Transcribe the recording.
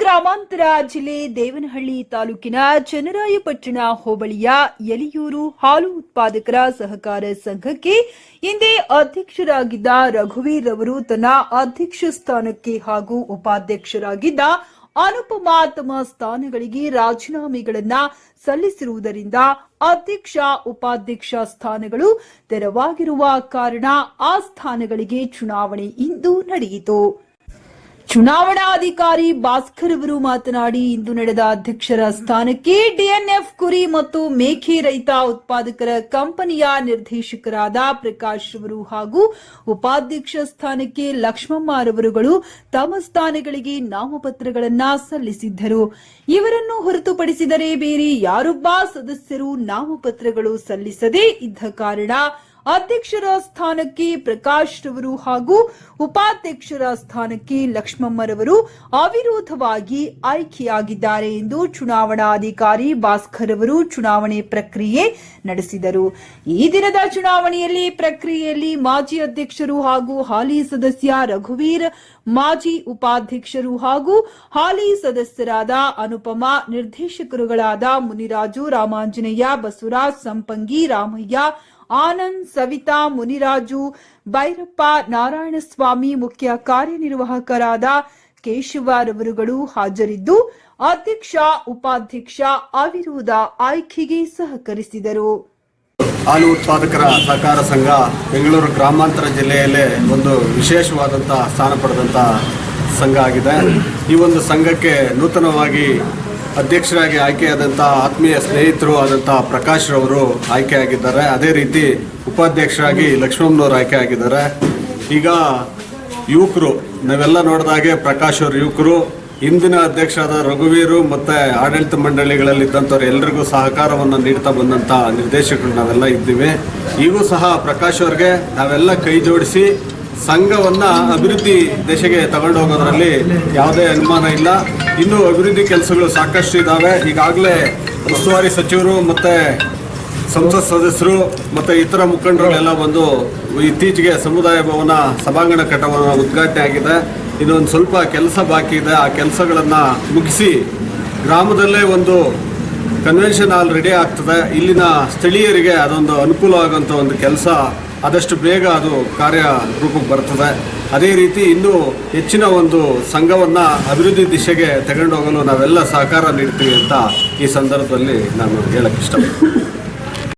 ಗ್ರಾಮಾಂತರ ಜಿಲ್ಲೆ ದೇವನಹಳ್ಳಿ ತಾಲೂಕಿನ ಚನ್ನರಾಯಪಟ್ಟಣ ಹೋಬಳಿಯ ಯಲಿಯೂರು ಹಾಲು ಉತ್ಪಾದಕರ ಸಹಕಾರ ಸಂಘಕ್ಕೆ ಹಿಂದೆ ಅಧ್ಯಕ್ಷರಾಗಿದ್ದ ರಘುವೀರ್ ಅವರು ತನ್ನ ಅಧ್ಯಕ್ಷ ಸ್ಥಾನಕ್ಕೆ ಹಾಗೂ ಉಪಾಧ್ಯಕ್ಷರಾಗಿದ್ದ ಅನುಪಮಾ ತಮ್ಮ ಸ್ಥಾನಗಳಿಗೆ ರಾಜೀನಾಮೆಗಳನ್ನ ಸಲ್ಲಿಸಿರುವುದರಿಂದ ಅಧ್ಯಕ್ಷ ಉಪಾಧ್ಯಕ್ಷ ಸ್ಥಾನಗಳು ತೆರವಾಗಿರುವ ಕಾರಣ ಆ ಸ್ಥಾನಗಳಿಗೆ ಚುನಾವಣೆ ಇಂದು ನಡೆಯಿತು. ಚುನಾವಣಾಧಿಕಾರಿ ಭಾಸ್ಕರ್ ಅವರು ಮಾತನಾಡಿ, ಇಂದು ನಡೆದ ಅಧ್ಯಕ್ಷರ ಸ್ಥಾನಕ್ಕೆ ಡಿಎನ್ಎಫ್ ಕುರಿ ಮತ್ತು ಮೇಕೆ ರೈತ ಉತ್ಪಾದಕರ ಕಂಪನಿಯ ನಿರ್ದೇಶಕರಾದ ಪ್ರಕಾಶ್ ಅವರು ಹಾಗೂ ಉಪಾಧ್ಯಕ್ಷ ಸ್ಥಾನಕ್ಕೆ ಲಕ್ಷ್ಮಮ್ಮರವರುಗಳು ತಮ್ಮ ಸ್ಥಾನಗಳಿಗೆ ನಾಮಪತ್ರಗಳನ್ನು ಸಲ್ಲಿಸಿದ್ದರು. ಇವರನ್ನು ಹೊರತುಪಡಿಸಿದರೆ ಬೇರೆ ಯಾರೊಬ್ಬ ಸದಸ್ಯರು ನಾಮಪತ್ರಗಳು ಸಲ್ಲಿಸದೇ ಇದ್ದ ಕಾರಣ ಅಧ್ಯಕ್ಷರ ಸ್ಥಾನಕ್ಕೆ ಪ್ರಕಾಶ್ ರವರು ಹಾಗೂ ಉಪಾಧ್ಯಕ್ಷರ ಸ್ಥಾನಕ್ಕೆ ಲಕ್ಷ್ಮಮ್ಮರವರು ಅವಿರೋಧವಾಗಿ ಆಯ್ಕೆಯಾಗಿದ್ದಾರೆ ಎಂದು ಚುನಾವಣಾಧಿಕಾರಿ ಭಾಸ್ಕರ್ ಅವರು ಚುನಾವಣೆ ಪ್ರಕ್ರಿಯೆ ನಡೆಸಿದರು. ಈ ದಿನದ ಚುನಾವಣೆಯಲ್ಲಿ ಪ್ರಕ್ರಿಯೆಯಲ್ಲಿ ಮಾಜಿ ಅಧ್ಯಕ್ಷರು ಹಾಗೂ ಹಾಲಿ ಸದಸ್ಯ ರಘುವೀರ್, ಮಾಜಿ ಉಪಾಧ್ಯಕ್ಷರು ಹಾಗೂ ಹಾಲಿ ಸದಸ್ಯರಾದ ಅನುಪಮ, ನಿರ್ದೇಶಕರುಗಳಾದ ಮುನಿರಾಜು, ರಾಮಾಂಜನೇಯ, ಬಸವರಾಜ್, ಸಂಪಂಗಿ, ರಾಮಯ್ಯ ಆನಂದ್ ಸವಿತಾ ಮುನಿರಾಜು ಭೈರಪ್ಪ ನಾರಾಯಣಸ್ವಾಮಿ ಮುಖ್ಯ ಕಾರ್ಯನಿರ್ವಾಹಕರಾದ ಕೇಶವರವರುಗಳು ಹಾಜರಿದ್ದು, ಅಧ್ಯಕ್ಷ, ಉಪಾಧ್ಯಕ್ಷ ಅವಿರೋಧ ಆಯ್ಕೆಗೆ ಸಹಕರಿಸಿದರು. ಹಾಲು ಉತ್ಪಾದಕರ ಸಹಕಾರ ಸಂಘ ಬೆಂಗಳೂರು ಗ್ರಾಮಾಂತರ ಜಿಲ್ಲೆಯಲ್ಲೇ ಒಂದು ವಿಶೇಷವಾದಂಥ ಸ್ಥಾನ ಪಡೆದಂಥ ಸಂಘ ಆಗಿದೆ. ಈ ಒಂದು ಸಂಘಕ್ಕೆ ನೂತನವಾಗಿ ಅಧ್ಯಕ್ಷರಾಗಿ ಆಯ್ಕೆಯಾದಂಥ ಆತ್ಮೀಯ ಸ್ನೇಹಿತರು ಆದಂಥ ಪ್ರಕಾಶ್ ರವರು ಆಯ್ಕೆಯಾಗಿದ್ದಾರೆ. ಅದೇ ರೀತಿ ಉಪಾಧ್ಯಕ್ಷರಾಗಿ ಲಕ್ಷ್ಮಮ್ಮನವರು ಆಯ್ಕೆಯಾಗಿದ್ದಾರೆ. ಈಗ ಯುವಕರು, ನಾವೆಲ್ಲ ನೋಡಿದಾಗೆ ಪ್ರಕಾಶ್ ಅವರು ಯುವಕರು ಇಂದಿನ ಅಧ್ಯಕ್ಷರಾದ ರಘುವೀರು ಮತ್ತು ಆಡಳಿತ ಮಂಡಳಿಗಳಲ್ಲಿ ಇದ್ದಂಥವ್ರು ಎಲ್ರಿಗೂ ಸಹಕಾರವನ್ನು ನೀಡ್ತಾ ಬಂದಂಥ ನಿರ್ದೇಶಕರು ನಾವೆಲ್ಲ ಇದ್ದೀವಿ. ಈಗೂ ಸಹ ಪ್ರಕಾಶ್ ಅವ್ರಿಗೆ ನಾವೆಲ್ಲ ಕೈ ಜೋಡಿಸಿ ಸಂಘವನ್ನು ಅಭಿವೃದ್ಧಿ ದಿಶೆಗೆ ತಗೊಂಡು ಹೋಗೋದ್ರಲ್ಲಿ ಯಾವುದೇ ಅನುಮಾನ ಇಲ್ಲ. ಇನ್ನೂ ಅಭಿವೃದ್ಧಿ ಕೆಲಸಗಳು ಸಾಕಷ್ಟು ಇದ್ದಾವೆ ಈಗಾಗಲೇ ಉಸ್ತುವಾರಿ ಸಚಿವರು ಮತ್ತು ಸಂಸತ್ ಸದಸ್ಯರು ಮತ್ತು ಇತರ ಮುಖಂಡರುಗಳೆಲ್ಲ ಬಂದು ಇತ್ತೀಚೆಗೆ ಸಮುದಾಯ ಭವನ ಸಭಾಂಗಣ ಕಟ್ಟಡವನ್ನು ಉದ್ಘಾಟನೆ ಆಗಿದೆ. ಇನ್ನೊಂದು ಸ್ವಲ್ಪ ಕೆಲಸ ಬಾಕಿ ಇದೆ. ಆ ಕೆಲಸಗಳನ್ನು ಮುಗಿಸಿ ಗ್ರಾಮದಲ್ಲೇ ಒಂದು ಕನ್ವೆನ್ಷನ್ ಹಾಲ್ ರೆಡಿ ಆಗ್ತದೆ. ಇಲ್ಲಿನ ಸ್ಥಳೀಯರಿಗೆ ಅದೊಂದು ಅನುಕೂಲ ಆಗುವಂಥ ಒಂದು ಕೆಲಸ ಆದಷ್ಟು ಬೇಗ ಅದು ಕಾರ್ಯ ರೂಪಕ್ಕೆ ಬರ್ತದೆ. ಅದೇ ರೀತಿ ಇನ್ನೂ ಹೆಚ್ಚಿನ ಒಂದು ಸಂಘವನ್ನು ಅಭಿವೃದ್ಧಿ ದಿಶೆಗೆ ತಗೊಂಡೋಗಲು ನಾವೆಲ್ಲ ಸಹಕಾರ ನೀಡ್ತೀವಿ ಅಂತ ಈ ಸಂದರ್ಭದಲ್ಲಿ ನಾನು ಹೇಳಕ್ಕೆ ಇಷ್ಟಪಡ್ತೀನಿ.